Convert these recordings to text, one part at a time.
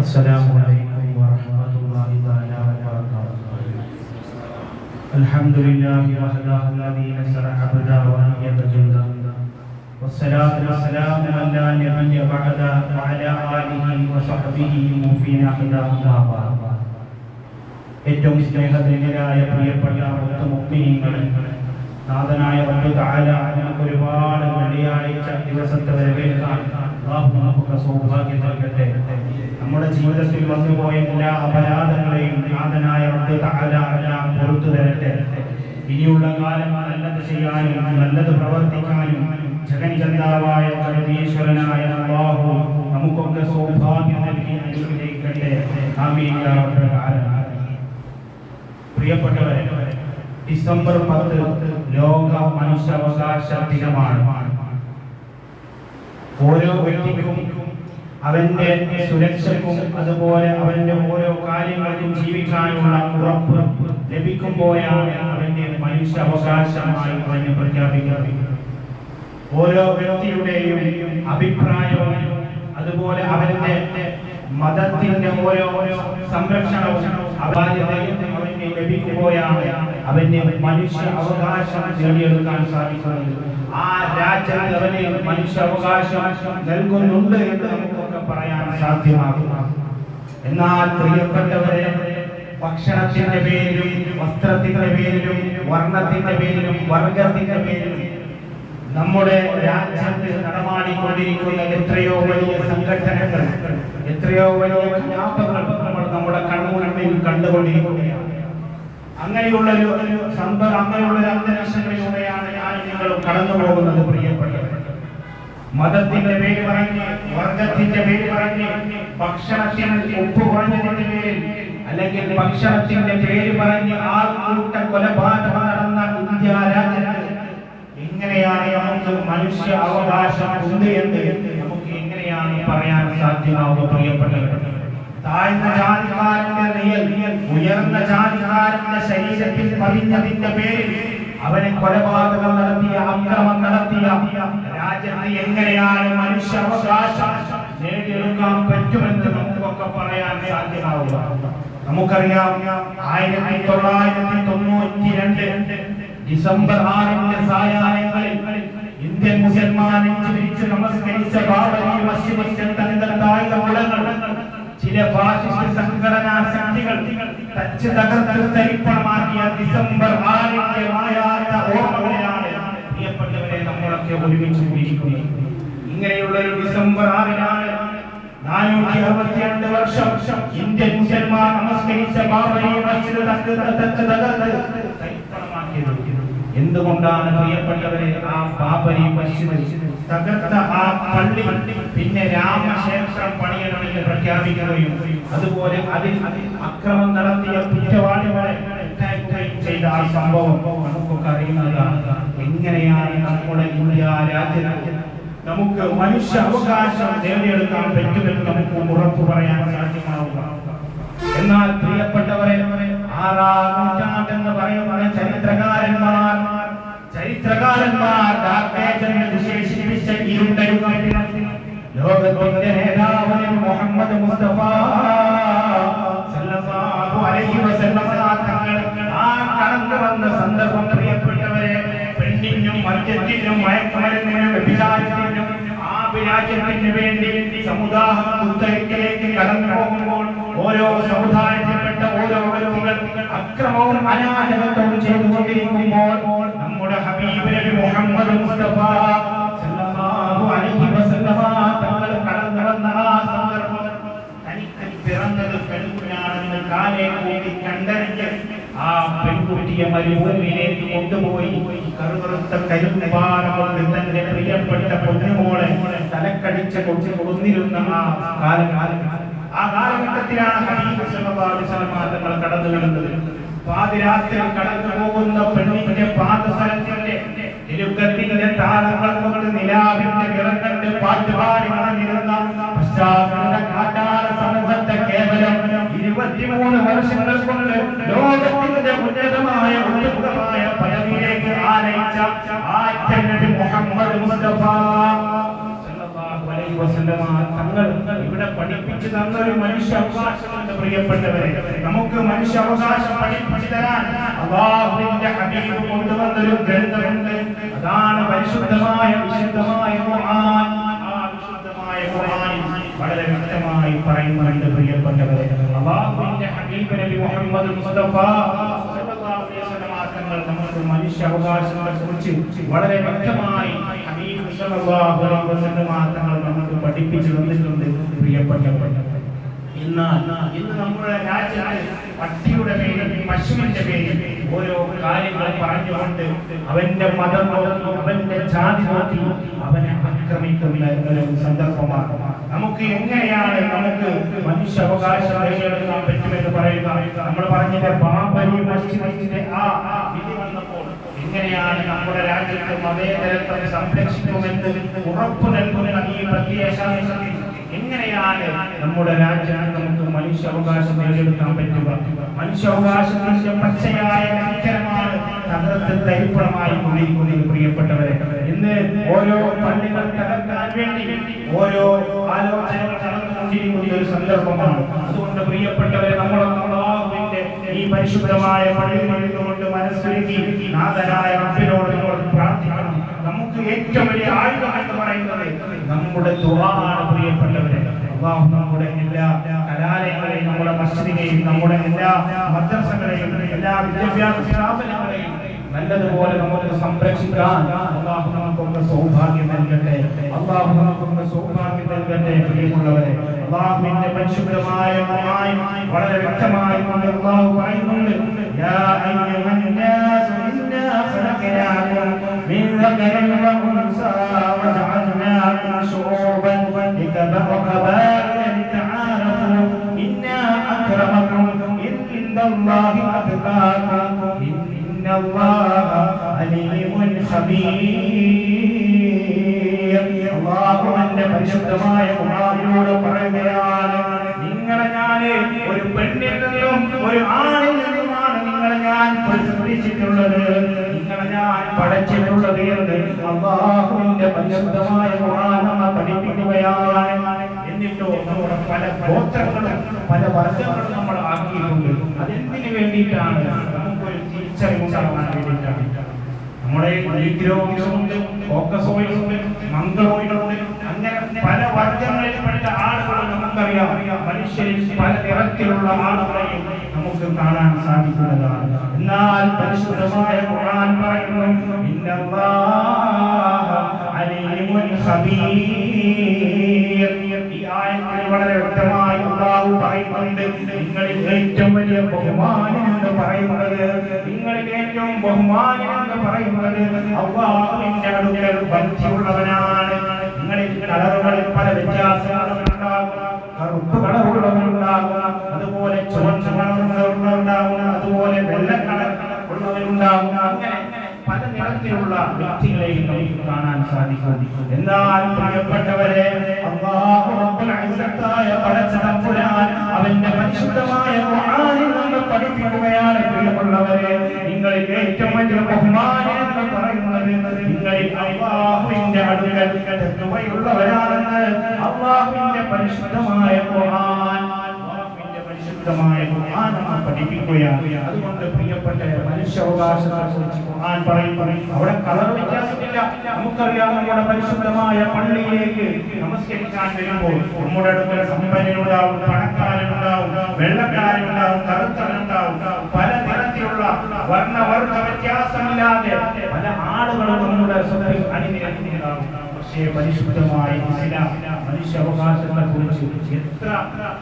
السلام عليكم ورحمة الله تعالى وبركاته الحمد لله وحده الذي نصر عبدا وأيد جندا والصلاة والسلام على نبي بعد وعلى آله وصحبه موفين حدا أما بعد ഏറ്റവും സ്നേഹധന്യരായ പ്രിയപ്പെട്ട മുക്തിനീങ്ങൾ നാഥനായ റബ്ബ് തആല നമുക്ക് ഒരുപാട് വെള്ളിയാഴ്ച ദിവസത്തെ വരവേൽക്കാൻ അല്ലാഹു നമുക്ക് സൗഭാഗ്യം നൽകട്ടെ നമ്മുടെ ജീവിതത്തിൽ വന്നുപോയ എല്ലാ അപരാധങ്ങളെയും നാഥനായ റബ്ബ് എല്ലാം പുറത്തു തരട്ടെ. ഇനിയുള്ള കാലം നല്ലത് ചെയ്യാനും നല്ലത് പ്രവർത്തിക്കാനും ജഗൻജന്താവായ ജഗതീശ്വരനായ അല്ലാഹു നമുക്കൊക്കെ സൗഭാഗ്യം നൽകി അനുഗ്രഹിക്കട്ടെ. ആമീൻ പ്രിയപ്പെട്ടവരെ ഡിസംബർ പത്ത് ലോക മനുഷ്യാവകാശ ദിനമാണ്. ഓരോ വ്യക്തിക്കും അവന്റെ സുരക്ഷക്കും അതുപോലെ അവന്റെ ഓരോ കാര്യങ്ങൾക്കും ജീവിക്കാനുള്ള ഉറപ്പ് ലഭിക്കുമ്പോഴാണ് അവന്റെ മനുഷ്യ അവകാശമായി അവന് പ്രഖ്യാപിക്കുന്നത്. ഓരോ വ്യക്തിയുടെയും അഭിപ്രായവും അതുപോലെ അവന്റെ മതത്തിന്റെ ഓരോ സംരക്ഷണവും അവന് ലഭിക്കുമ്പോഴാണ് അവന് മനുഷ്യ അവകാശം നേടിയെടുക്കാൻ സാധിക്കുന്നത് ആ രാജ്യത്ത് അവന് മനുഷ്യ അവകാശം നൽകുന്നുണ്ട് എന്ന് നമുക്കൊക്കെ പറയാൻ സാധ്യമാകും. എന്നാൽ പ്രിയപ്പെട്ടവരെ ഭക്ഷണത്തിന്റെ പേരിലും വസ്ത്രത്തിന്റെ പേരിലും വർണത്തിന്റെ പേരിലും വർഗത്തിന്റെ പേരിലും നമ്മുടെ രാജ്യത്ത് നടമാടിക്കൊണ്ടിരിക്കുന്ന എത്രയോ വലിയ സംഘടനകൾ എത്രയോ വലിയ കലാപങ്ങൾ നമ്മൾ നമ്മുടെ കണ്ണുകണ്ണിൽ കണ്ടുകൊണ്ടിരിക്കുകയാണ്. അങ്ങനെയുള്ള ഒരു ഒരു സമ്പ- അങ്ങനെയുള്ള ഒരു ഞാൻ നിങ്ങളും കടന്നു പോകുന്നത് പ്രിയപ്പെട്ടവർ മതത്തിന്റെ പേര് പറഞ്ഞ് വർഗത്തിന്റെ പേര് പറഞ്ഞ് ഭക്ഷണത്തിന് ഉപ്പ് കുറഞ്ഞതിന്റെ പേരിൽ അല്ലെങ്കിൽ ഭക്ഷണത്തിന്റെ പേര് പറഞ്ഞ് ആ കൂട്ട കൊലപാതകം നടന്ന ഇന്ത്യ രാജ്യത്ത് എങ്ങനെയാണ് നമുക്ക് മനുഷ്യ അവകാശം ഉണ്ട് എന്ന് നമുക്ക് എങ്ങനെയാണ് പറയാൻ സാധ്യമാവുക പ്രിയപ്പെട്ടവർ താഴ്ന്ന ജാതിക്കാരന്റെ നിയൽ ഉയർന്ന ജാതിക്കാരന്റെ ശരീരത്തിൽ പതിഞ്ഞതിന്റെ പേരിൽ അവനെ കൊലപാതകം നടത്തിയ അക്രമം നടത്തിയ രാജ്യത്ത് എങ്ങനെയാണ് മനുഷ്യ അവകാശം നേടിയെടുക്കാൻ പറ്റുമെന്ന് നമുക്കൊക്കെ പറയാൻ സാധ്യമാവുക. നമുക്കറിയാം ആയിരത്തി തൊള്ളായിരത്തി തൊണ്ണൂറ്റി രണ്ട് ഡിസംബർ ആറിന്റെ സായാഹ്നങ്ങളിൽ ഇന്ത്യൻ മുസൽമാൻ ചിരിച്ച് നമസ്കരിച്ച ബാബരി മസ്ജിദിന്റെ താഴ്ന്ന മുളകൾ ചില ഫാസിസ്റ്റ് സംഘടനാ ശക്തികൾ തച്ച് തകർത്ത് തരിപ്പണമാക്കിയ ഡിസംബർ ആറിന്റെ മായാത്ത ഓർമ്മകളിലാണ് പ്രിയപ്പെട്ടവരെ നമ്മളൊക്കെ ഒരുമിച്ച് കൂടിയിരിക്കുന്നത് ഇങ്ങനെയുള്ള ഒരു ഡിസംബർ ആറിനാണ് നാനൂറ്റി അറുപത്തിരണ്ട് വർഷം ഇന്ത്യൻ മുസൽമാൻ നമസ്കരിച്ച ബാബരി മസ്ജിദ് തകർത്ത് തരിപ്പണമാക്കിയത്. എന്തുകൊണ്ടാണ് പ്രിയപ്പെട്ടവരെ ആ ബാബരി മസ്ജിദ് തകർത്ത ആ പള്ളി പിന്നെ രാമക്ഷേത്രം പണിയണമെന്ന് പ്രഖ്യാപിക്കുകയും അതുപോലെ അതിൽ അക്രമം നടത്തിയ കുറ്റവാളികളെ ചെയ്ത ആ സംഭവം നമുക്കൊക്കെ അറിയുന്നതാണ്. എങ്ങനെയാണ് നമ്മുടെ ഇന്ത്യ രാജ്യം നമുക്ക് മനുഷ്യ അവകാശം നേടിയെടുക്കാൻ പറ്റുമെന്ന് നമുക്ക് ഉറപ്പ് പറയാൻ സാധ്യമാവുക. എന്നാൽ പ്രിയപ്പെട്ടവരെ ആറാം നൂറ്റാണ്ടെന്ന് പറയുന്ന ചരിത്രകാരന്മാർ ചരിത്രകാരന്മാർ ഇരുണ്ടയുഗത്തിൽ ലോകത്തിന്റെ നേതാവ് മുഹമ്മദ് മുസ്തഫ. സല്ലല്ലാഹു അലൈഹി വസല്ലം തങ്ങൾ ആ കടന്നു വന്ന സന്ദർഭം പ്രിയപ്പെട്ടവരെ പെണ്ണിനും മദ്യത്തിനും മയക്കുമരുന്നിനും വ്യഭിചാരത്തിനും ആ വിരാജ്യത്തിന് വേണ്ടി സമുദായം കുത്തരിക്കിലേക്ക് കടന്നു ഓരോ സമുദായത്തിൽപ്പെട്ട ഓരോ വ്യക്തികൾ അക്രമവും അനാചകത്വവും ചെയ്തുകൊണ്ടിരിക്കുമ്പോൾ നമ്മുടെ ഹബീബ് മുഹമ്മദ് മുസ്തഫ സല്ലല്ലാഹു അലൈഹി വസല്ലമ തങ്ങൾ കടന്നു വന്ന ആ സന്ദർഭം തനിക്ക് പിറന്നത് പെൺകുഞ്ഞാണെന്ന് കാലേ കൂടി കണ്ടറിഞ്ഞ് ആ പെൺകുട്ടിയെ മരുഭൂമിയിലേക്ക് കൊണ്ടുപോയി. കറുകറുത്ത കരുപ്പാറ കൊണ്ട് തന്റെ പ്രിയപ്പെട്ട പൊന്നുമോളെ തലക്കടിച്ച കൊച്ചു കൊടുന്നിരുന്ന ആ കാലകാലം ആ കാലഘട്ടത്തിലാണ് സല്ലല്ലാഹു അലൈഹി വസല്ലം തങ്ങൾ കടന്നു കിടന്നത് പാതിരാത്രി കടന്നു പോകുന്ന പെണ്ണിന്റെ പാദസരത്തിന്റെ തിരുക്കത്തിന്റെ താരങ്ങൾ കൊണ്ട് നിലാവിന്റെ നിറങ്ങളുടെ പാട്ടുപാടി മറഞ്ഞിരുന്ന പശ്ചാത്തല കാട്ടാള സമൂഹത്തെ കേവലം ഇരുപത്തിമൂന്ന് വർഷങ്ങൾ കൊണ്ട് ലോകത്തിന്റെ ഉന്നതമായ ഉന്നതമായ പദവിയിലേക്ക് ആനയിച്ച ആറ്റി നബി മുഹമ്മദ് മുസ്തഫ തങ്ങൾ ഇവിടെ പഠിപ്പിച്ചു തന്ന ഒരു മനുഷ്യ അവകാശമുണ്ട് പ്രിയപ്പെട്ടവരെ. നമുക്ക് മനുഷ്യ അവകാശം പഠിപ്പിച്ചു തരാൻ അള്ളാഹുവിന്റെ ഹബീബ് കൊണ്ടുവന്നൊരു ഗ്രന്ഥമുണ്ട്. അതാണ് പരിശുദ്ധമായ വിശുദ്ധമായ ഖുർആൻ. ആ വിശുദ്ധമായ ഖുർആൻ വളരെ വ്യക്തമായി പറയുന്നുണ്ട് പ്രിയപ്പെട്ടവരെ. അള്ളാഹുവിന്റെ ഹബീബ് നബി മുഹമ്മദ് മുസ്തഫ തങ്ങൾ നമുക്ക് മനുഷ്യ അവകാശങ്ങളെ കുറിച്ച് വളരെ വ്യക്തമായി ഹബീബ് സല്ലല്ലാഹു അലൈഹി തങ്ങൾ നമുക്ക് പഠിപ്പിച്ചു തന്നിട്ടുണ്ട്. പ്രിയപ്പെട്ടവരെ ഇന്ന് ഇന്ന് നമ്മുടെ രാജ്യത്ത് പട്ടിയുടെ പേരിൽ പശുവിന്റെ പേരിൽ ഓരോ കാര്യങ്ങൾ പറഞ്ഞുകൊണ്ട് അവന്റെ മതം നോക്കി അവന്റെ ജാതി നോക്കി അവനെ ആക്രമിക്കുന്ന ഒരു സന്ദർഭമാണ്. നമുക്ക് എങ്ങനെയാണ് നമുക്ക് മനുഷ്യാവകാശം നേടിയെടുക്കാൻ പറ്റുമെന്ന് പറയുക? നമ്മൾ പറഞ്ഞിട്ട് ബാബരി മസ്ജിദിന്റെ ആ വിധി വന്നപ്പോൾ എങ്ങനെയാണ് നമ്മുടെ രാജ്യത്ത് മതേതരത്വം സംരക്ഷിക്കുമെന്ന് ഉറപ്പു നൽകുന്ന ഈ പ്രത്യേക നമ്മുടെ രാജ്യത്ത് നമുക്ക് മനുഷ്യാവകാശം നേടിയെടുക്കാൻ പറ്റുക. മനുഷ്യാവകാശത്തിന്റെ പച്ചയായ പ്രിയപ്പെട്ടവരെ. ഇന്ന് ഓരോ പള്ളികൾ തകർക്കാൻ വേണ്ടി ഓരോ ആലോചനകൾ ഒരു സന്ദർഭമാണ്. അതുകൊണ്ട് പ്രിയപ്പെട്ടവരെ നമ്മൾ ഈ പരിശുദ്ധമായ പള്ളിയിൽ നിന്നുകൊണ്ട് മനസ്സിലാക്കി നാഥനായ നമ്മൾ പ്രാർത്ഥിക്കണം. നമുക്ക് ഏറ്റവും വലിയ ആയുധം എന്ന് പറയുന്നത് നമ്മുടെ ദുആണ് പ്രിയപ്പെട്ടവരെ. അള്ളാഹു നമ്മുടെ എല്ലാ കലാലയങ്ങളെയും നമ്മുടെ മസ്ജിദിനെയും നമ്മുടെ എല്ലാ മദ്രസകളെയും എല്ലാ വിദ്യാഭ്യാസ സ്ഥാപനങ്ങളെയും നല്ലതുപോലെ നമുക്ക് സംരക്ഷിക്കാൻ അള്ളാഹു നമുക്കൊക്കെ സൗഭാഗ്യം നൽകട്ടെ അള്ളാഹു നമുക്കൊക്കെ സൗഭാഗ്യം നൽകട്ടെ പ്രിയമുള്ളവരെ അള്ളാഹുവിന്റെ പരിശുദ്ധമായ ഖുർആൻ വളരെ വ്യക്തമായി കൊണ്ട് അള്ളാഹു പറയുന്നുണ്ട് യാ അയ്യുഹന്നാസു ഇന്നാ ഖലഖനാകും മിൻ ذكر وأنثى وجعلناكم شعوبا لتبقبائل لتعارفوا إن أكرمكم عند الله أتقاكم إن الله عليم خبير അള്ളാഹുവിന്റെ പരിശുദ്ധമായ ഖുർആനിലൂടെ പറയുകയാണ് നിങ്ങളെ ഞാൻ ഒരു പെണ്ണിൽ നിന്നും ഒരു ആണിൽ നിന്നുമാണ് നിങ്ങളെ ഞാൻ സൃഷ്ടിച്ചിട്ടുള്ളത് നിങ്ങളെ ഞാൻ പഠിച്ചിട്ടുള്ളത് എന്ന് അള്ളാഹുവിന്റെ പരിശുദ്ധമായ ഖുർആൻ നമ്മെ പഠിപ്പിക്കുകയാണ് എന്നിട്ടോ നമ്മുടെ പല ഗോത്രങ്ങളും പല വർഗങ്ങളും നമ്മൾ ആക്കിയിട്ടുണ്ട് അതെന്തിനു വേണ്ടിയിട്ടാണ് വേണ്ടിയിട്ടാണ് നമ്മുടെ അങ്ങനെ പല വർഗങ്ങളിൽപ്പെട്ട നമുക്ക് കാണാൻ സാധിക്കുന്നതാണ് എന്നാൽ പരിശുദ്ധമായ ഖുർആൻ പറയുന്നു അലീമുൻ ഈ ആയത്തിൽ വളരെ വ്യക്തമായി അല്ലാഹു പറയുന്നുണ്ട് നിങ്ങളിൽ ഏറ്റവും വലിയ ബഹുമാനം എന്ന് പറയുന്നത് നിങ്ങളിൽ ഏറ്റവും ബഹുമാനം എന്ന് പറയുന്നത് അള്ളാഹുവിന്റെ അടുക്കൽ ബന്ധിയുള്ളവനാണ്. നിങ്ങളിൽ കളറുകളിൽ പല വ്യത്യാസങ്ങളും നിറത്തിലുള്ള വ്യക്തികളെയും നമുക്ക് കാണാൻ സാധിക്കും. എന്നാൽ പ്രിയപ്പെട്ടവരെ അവന്റെ പരിശുദ്ധമായ പഠിപ്പിക്കുകയാണ് പ്രിയമുള്ളവരെ. നിങ്ങളിൽ ഏറ്റവും വലിയ ബഹുമാനം എന്ന് പറയുന്നത് നിങ്ങളിൽ അള്ളാഹുവിന്റെ അടുക്കൽ തഖ്വയുള്ളവരാണെന്ന് അള്ളാഹുവിന്റെ പരിശുദ്ധമായ ഖുർആൻ പരിശുദ്ധമായ ഖുർആൻ പഠിപ്പിക്കുകയാണ് അതുകൊണ്ട് പ്രിയപ്പെട്ട മനുഷ്യാവകാശത്തെ ഖുർആൻ ഖുർആൻ പറയും. അവിടെ കളർ വ്യത്യാസമില്ല. നമുക്കറിയാം നമ്മുടെ പരിശുദ്ധമായ പള്ളിയിലേക്ക് നമസ്കരിക്കാൻ വരുമ്പോൾ നമ്മുടെ അടുക്കൽ സമ്പന്നനുണ്ടാവും പണക്കാരനുണ്ടാവും വെള്ളക്കാരനുണ്ടാവും കറുത്തവനുണ്ടാവും. പല തരത്തിലുള്ള വർണവർഗ വ്യത്യാസമില്ലാതെ പല ആളുകളും നമ്മുടെ സ്വത്തിൽ അണിനിരക്കുന്നുണ്ടാവും. പക്ഷേ പരിശുദ്ധമായ ചില മനുഷ്യ അവകാശങ്ങളെ കുറിച്ച് എത്ര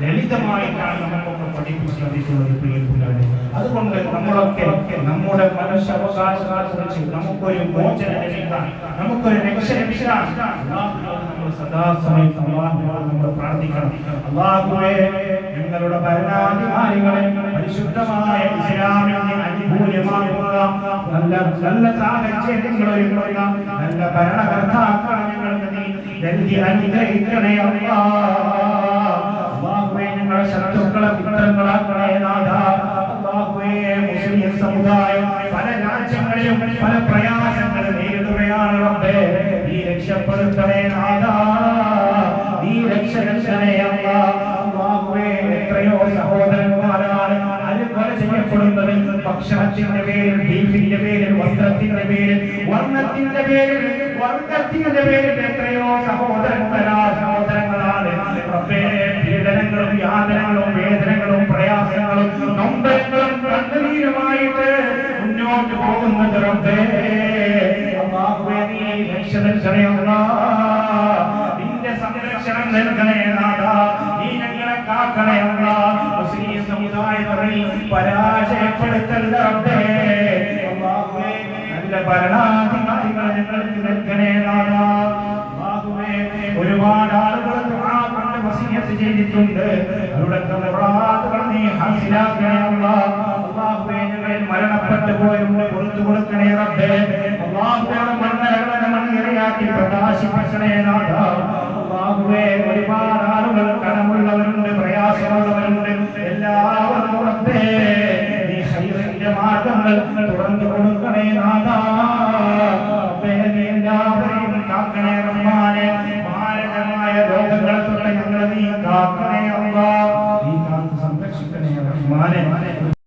ലളിതമായിട്ടാണ് നമുക്കൊക്കെ പഠിപ്പിച്ച് തന്നിട്ടുള്ളത് പ്രിയപ്പെട്ടവരെ അതുകൊണ്ട് നമ്മളൊക്കെ നമ്മുടെ മനുഷ്യ അവകാശങ്ങളെ കുറിച്ച് നമുക്കൊരു മോചനം ലഭിക്കാൻ നമുക്കൊരു നമ്മൾ സദാസമയം നമ്മൾ പ്രാർത്ഥിക്കണം. അള്ളാഹുവേ ഞങ്ങളുടെ ഭരണാധികാരികളെ പരിശുദ്ധമായ നല്ല നല്ല നീ ശത്രുക്കളെ നാഥ മുസ്ലിം പല രാജ്യങ്ങളിലും പല പ്രയാസങ്ങൾ നേരിടുകയാണ് റബ്ബേ നീ രക്ഷപ്പെടുത്തണേ നാഥ. അനുകൊല ചെയ്യപ്പെടുന്നത് ഭക്ഷണത്തിന്റെ പേരിൽ ബീഫിന്റെ പേരിൽ വസ്ത്രത്തിന്റെ പേരിൽ വർണത്തിന്റെ പേരിൽ വർഗത്തിന്റെ പേരിൽ എത്രയോ സഹോദരന്മാരാ സഹോദരങ്ങളാണ്. പീഡനങ്ങളും യാതനകളും വേദനകളും പ്രയാസങ്ങളും നൊമ്പരങ്ങളും കണ്ണുനീരുമായിട്ട് മുന്നോട്ട് പോകുന്നത് റബ്ബേ. അല്ലാഹുവേ, നീ രക്ഷ നൽകണേ നിന്റെ സംരക്ഷണം നൽകണേ നാഥാ. നീ ഞങ്ങളെ കാക്കണേ സമുദായത്തിൽ പരാജയപ്പെടുത്തരുത് അബ്ബേ. നല്ല ഭരണാധികാരികളെ ഞങ്ങൾക്ക് നൽകണേ. അല്ലാഹുവേ, ഒരുപാട് ആളുകൾ കൊണ്ട് വസിയത്ത് ചെയ്തിട്ടുണ്ട്. അവരുടെ മുറാദുകൾ നീ ഹാസിലാക്കണേ. അല്ലാഹുവേ, ഞങ്ങളിൽ മരണപ്പെട്ടു പോയവരുടെ പുറത്തു കൊടുക്കണേ റബ്ബേ. അല്ലാഹുവേ മണ്ണകളെ മണ്ണിരയാക്കി പ്രകാശിപ്പിക്കണേ നാഥാ അല്ലാഹുവേ ഒരുപാട് ആളുകൾ കടമുള്ളവരുണ്ട് പ്രയാസമുള്ളവരുണ്ട്. എല്ലാവർക്കും Muhammad,